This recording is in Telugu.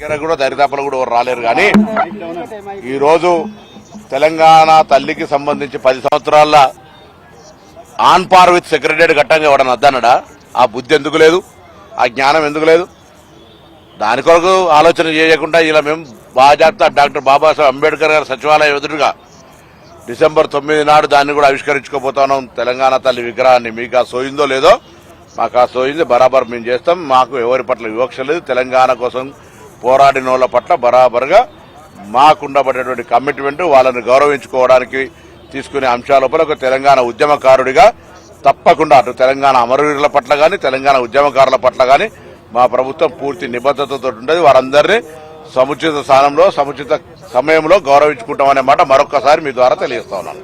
దగ్గర కూడా దరిదాపులు కూడా రాలేరు కానీ ఈరోజు తెలంగాణ తల్లికి సంబంధించి పది సంవత్సరాల ఆన్ పార్ విత్ సెక్రటరీ ఘట్టంగా ఎవడన్నా వద్దన్నాడా ఆ బుద్ధి ఎందుకు లేదు? ఆ జ్ఞానం ఎందుకు లేదు? దాని కొరకు ఆలోచన చేయకుండా ఇలా మేము బాజాప్తా డాక్టర్ బాబాసాహెబ్ అంబేద్కర్ గారి సచివాలయం ఎదురుగా డిసెంబర్ తొమ్మిది నాడు దాన్ని కూడా ఆవిష్కరించుకోబోతున్నాం తెలంగాణ తల్లి విగ్రహాన్ని మీకు ఆ సోయిందో లేదో మాకు ఆ సోయింది బరాబర్ మేము చేస్తాం. మాకు ఎవరి పట్ల వివక్ష లేదు. తెలంగాణ కోసం పోరాడిన వాళ్ళ పట్ల బరాబర్గా మాకుండబడేటువంటి కమిట్మెంట్ వాళ్ళని గౌరవించుకోవడానికి తీసుకునే అంశాల ఒక తెలంగాణ ఉద్యమకారుడిగా తప్పకుండా అటు తెలంగాణ అమరవీరుల పట్ల కానీ తెలంగాణ ఉద్యమకారుల పట్ల కానీ మా ప్రభుత్వం పూర్తి నిబద్ధతతో ఉంటుంది వారందరినీ సముచిత స్థానంలో సముచిత సమయంలో గౌరవించుకుంటామనే మాట మరొక్కసారి మీ ద్వారా తెలియజేస్తా ఉన్నాను.